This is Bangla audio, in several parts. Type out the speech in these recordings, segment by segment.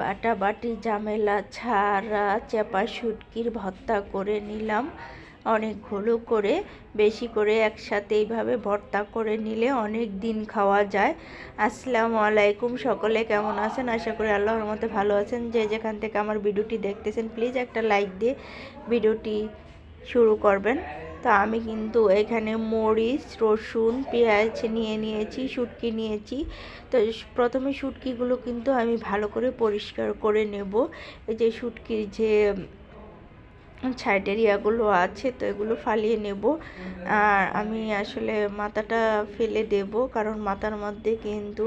বাটাবাটি ঝামেলা ছাড়া চেপা শুটকির ভর্তা করে নিলাম। অনেক অনেকগুলো করে, বেশি করে একসাথে এইভাবে ভর্তা করে নিলে অনেক দিন খাওয়া যায়। আসসালামু আলাইকুম, সকলে কেমন আছেন? আশা করি আল্লাহর মতো ভালো আছেন। যে যেখান থেকে আমার ভিডিওটি দেখতেছেন প্লিজ একটা লাইক দিয়ে ভিডিওটি শুরু করবেন। তো আমি কিন্তু এখানে মরিচ, রসুন, পেঁয়াজ নিয়ে নিয়েছি, শুটকি নিয়েছি। তো প্রথমে শুটকিগুলো কিন্তু আমি ভালো করে পরিষ্কার করে নেব। এই যে শুটকির যে সাইডের ইয়াগুলো আছে, তো এগুলো ফালিয়ে নেব। আর আমি আসলে মাথাটা ফেলে দেব, কারণ মাথার মধ্যে কিন্তু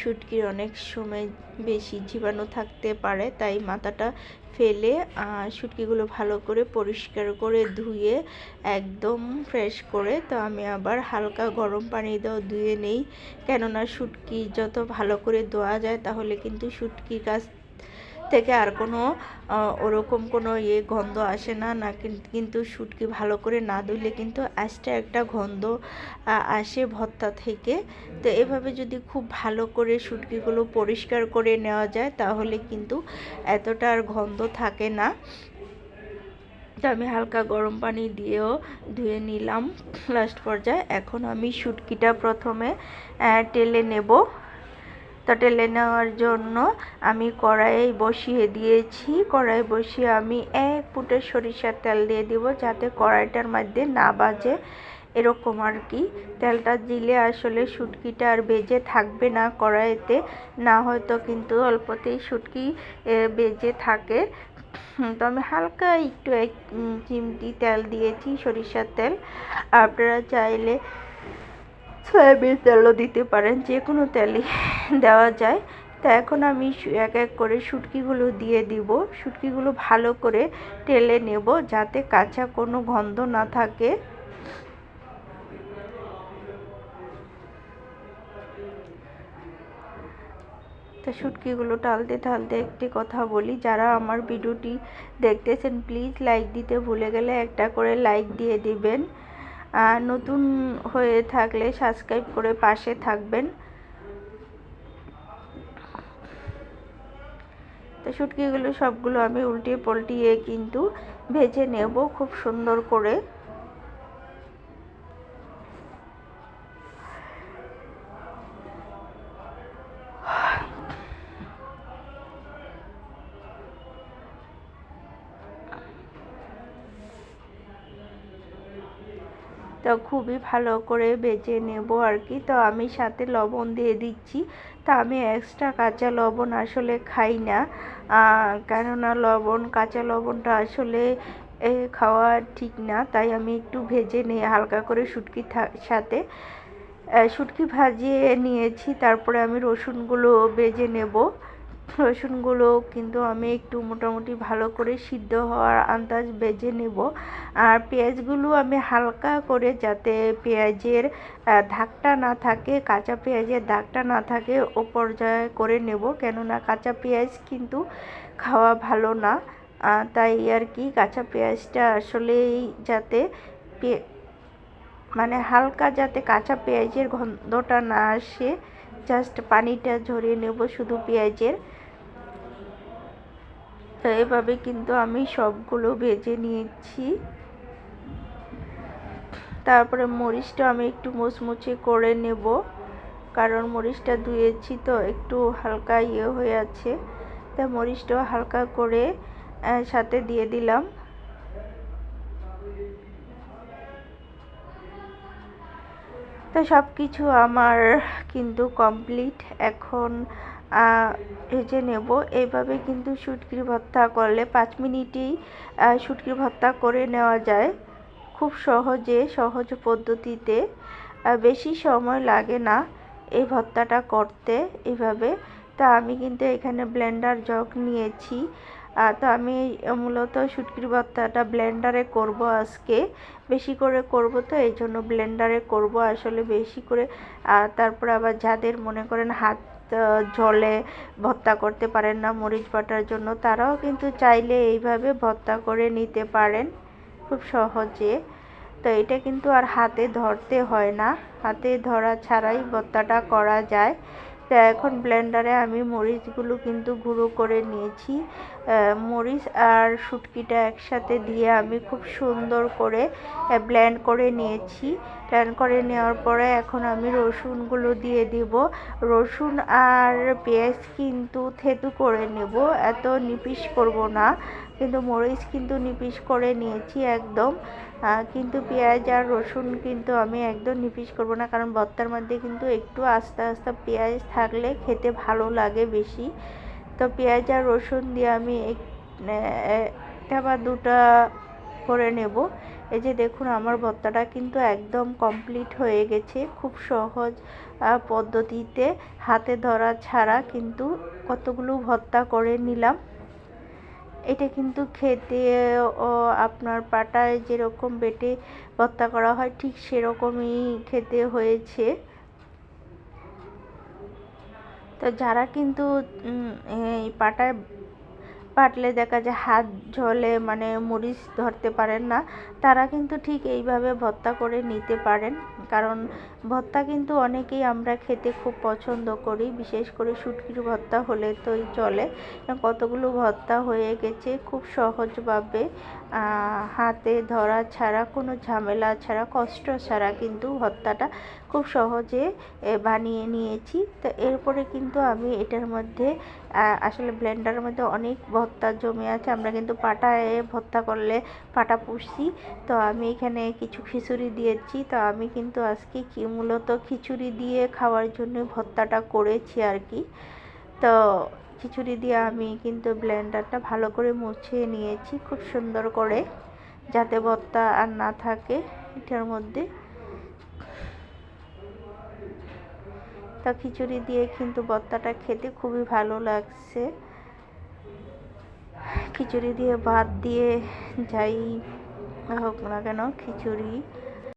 শুটকির অনেক সময় বেশি জীবাণু থাকতে পারে, তাই মাথাটা ফেলে শুটকিগুলো ভালো করে পরিষ্কার করে ধুয়ে একদম ফ্রেশ করে, তো আমি আবার হালকা গরম পানি দাও, ধুয়ে নেই। কেননা শুটকি যত ভালো করে ধোয়া যায়, তাহলে কিন্তু শুটকি গাছ থেকে আর কোনো ওরকম কোনো ইয়ে গন্ধ আসে না না কিন্তু শুটকি ভালো করে না ধুলে কিন্তু আস্তে একটা গন্ধ আসে ভর্তা থেকে। তো এভাবে যদি খুব ভালো করে শুটকিগুলো পরিষ্কার করে নেওয়া যায়, তাহলে কিন্তু এতটা আর গন্ধ থাকে না। তো আমি হালকা গরম পানি দিয়েও ধুয়ে নিলাম। লাস্ট পর্যায়ে এখন আমি শুটকিটা প্রথমে টেলে নেব। তো টেলে নেওয়ার জন্য আমি কড়াই বসিয়ে দিয়েছি। কড়াই বসিয়ে আমি এক ফুটের সরিষার তেল দিয়ে দিব যাতে কড়াইটার মধ্যে না বাজে। এরকম আর কি। তেলটা দিলে আসলে শুটকিটা আর বেজে থাকবে না কড়াইতে। না হয়তো কিন্তু অল্পতেই শুটকি বেজে থাকে। তো আমি হালকা একটু এক চিমটি তেল দিয়েছি সরিষার তেল। আপনারা চাইলে সয়াবিন তেলও দিতে পারেন, যে কোনো তেলই দেওয়া যায়। তো এখন আমি এক এক করে শুটকিগুলো দিয়ে দিব। শুটকিগুলো ভালো করে টেলে নেব যাতে কাঁচা কোনো গন্ধ না থাকে। তো শুটকিগুলো টালতে টালতে একটি কথা বলি, যারা আমার ভিডিওটি দেখতেছেন, প্লিজ লাইক দিতে ভুলে গেলে একটা করে লাইক দিয়ে দিবেন। নতুন হয়ে থাকলে সাবস্ক্রাইব করে পাশে থাকবেন। তো শুটকিগুলো সবগুলো আমি উল্টিয়ে পল্টিয়ে কিন্তু ভেজে নেব খুব সুন্দর করে। তো খুবই ভালো করে বেজে নেব আর কি। তো আমি সাথে লবণ দিয়ে দিচ্ছি। তা আমি এক্সট্রা কাঁচা লবণ আসলে খাই না। কেননা লবণ, কাঁচা লবণটা আসলে খাওয়া ঠিক না। তাই আমি একটু ভেজে নিই হালকা করে শুটকি সাথে শুটকি ভাজিয়ে নিয়েছি। তারপরে আমি রসুনগুলো বেজে নেব। রসুনগুলো কিন্তু আমি একটু মোটামুটি ভালো করে সিদ্ধ হওয়ার আন্দাজ বেজে নেব। আর পেঁয়াজগুলো আমি হালকা করে যাতে পেঁয়াজের ধাকটা না থাকে, কাঁচা পেঁয়াজের দাগটা না থাকে ও পর্যায়ে করে নেব। কেননা কাঁচা পেঁয়াজ কিন্তু খাওয়া ভালো না। তাই আর কি কাঁচা পেঁয়াজটা আসলেই যাতে মানে হালকা যাতে কাঁচা পেঁয়াজের গন্ধটা না আসে, জাস্ট পানিটা ঝরিয়ে নেব শুধু পেঁয়াজের। এভাবে কিন্তু আমি সবগুলো ভেজে নিয়েছি। তারপরে মরিচটা আমি একটু মুচমুচে করে নেব, কারণ মরিচটা ধুয়েছি তো একটু হালকা ইয়ে হয়ে আছে। তা মরিচটাও হালকা করে সাথে দিয়ে দিলাম। তো সব কিছু আমার কিন্তু কমপ্লিট। এখন ভেজে নেব। এইভাবে কিন্তু শুটকির ভর্তা করলে পাঁচ মিনিটেই শুটকির ভর্তা করে নেওয়া যায় খুব সহজে, সহজ পদ্ধতিতে। বেশি সময় লাগে না এই ভর্তাটা করতে এভাবে। তা আমি কিন্তু এখানে ব্লেন্ডার জগ নিয়েছি। তো আমি মূলত শুটকির ভর্তাটা ব্লেন্ডারে করব আজকে। বেশি করে করব তো, এই জন্য ব্লেন্ডারে করব। আসলে বেশি করে তারপর আবার যাদের মনে করেন হাত জলে ভর্তা করতে পারেন না মরিচ বাটার জন্য, তারাও কিন্তু চাইলে এইভাবে ভর্তা করে নিতে পারেন, খুব সহজে। তো এটা কিন্তু আর হাতে ধরতে হয় না, হাতে ধরা ছাড়াই ভর্তাটা করা যায়। তো এখন ব্লেন্ডারে আমি মরিচগুলো কিন্তু গুঁড়ো করে নিয়েছি। মরিচ আর শুটকিটা একসাথে দিয়ে আমি খুব সুন্দর করে ব্লেন্ড করে নিয়েছি। ব্লেন্ড করে নেওয়ার পরে এখন আমি রসুনগুলো দিয়ে দিব। রসুন আর পেঁয়াজ কিন্তু থেতু করে নেব, এত নিপিস করব না। কিন্তু মরিচ কিন্তু নিপিস করে নিয়েছি একদম। কিন্তু পেঁয়াজ আর রসুন কিন্তু আমি একদম নিপিস করব না, কারণ ভর্তার মধ্যে কিন্তু একটু আস্তে আস্তে পেঁয়াজ থাকলে খেতে ভালো লাগে বেশি। তো পেঁয়াজ আর রসুন দিয়ে আমি একটা বা দুটা করে নেব। এই যে দেখুন, আমার ভর্তাটা কিন্তু একদম কমপ্লিট হয়ে গেছে। খুব সহজ পদ্ধতিতে হাতে ধরা ছাড়া কিন্তু কতগুলো ভর্তা করে নিলাম। এটা কিন্তু খেতে আপনার পাটায় যেরকম বেটে ভর্তা করা হয়, ঠিক সেরকমই খেতে হয়েছে। তো যারা কিন্তু এই পাটায় পাটলে দেখা যায় হাত ঝলে মানে মরিচ ধরতে পারেন না, তারা কিন্তু ঠিক এইভাবে ভর্তা করে নিতে পারেন। কারণ ভর্তা কিন্তু অনেকেই আমরা খেতে খুব পছন্দ করি, বিশেষ করে শুটকির ভর্তা হলে তোই চলে। কতগুলো ভর্তা হয়ে গেছে খুব সহজভাবে হাতে ধরা ছাড়া, কোনো ঝামেলা ছাড়া, কষ্ট ছাড়া কিন্তু ভর্তাটা খুব সহজে বানিয়ে নিয়েছি। তো এরপরে কিন্তু আমি এটার মধ্যে আসলে ব্লেন্ডারের মধ্যে অনেক ভর্তা জমে আছে, আমরা কিন্তু পাটায় ভর্তা করলে পাটা পুষি তো আমি এখানে কিছু খিচুড়ি দিয়েছি, তো আমি কিন্তু আজকে কি মূলত খিচুড়ি দিয়ে খাওয়ার জন্য ভর্তাটা করেছি আর কি। তো খিচুড়ি দিয়ে আমি কিন্তু ব্লেন্ডারটা ভালো করে মুছিয়ে নিয়েছি, খুব সুন্দর করে, যাতে ভর্তা আর না থাকে এটার মধ্যে। তা খিচুড়ি দিয়ে কিন্তু ভর্তাটা খেতে খুবই ভালো লাগছে। খিচুড়ি দিয়ে ভাত দিয়ে যাই হোক না কেন খিচুড়ি।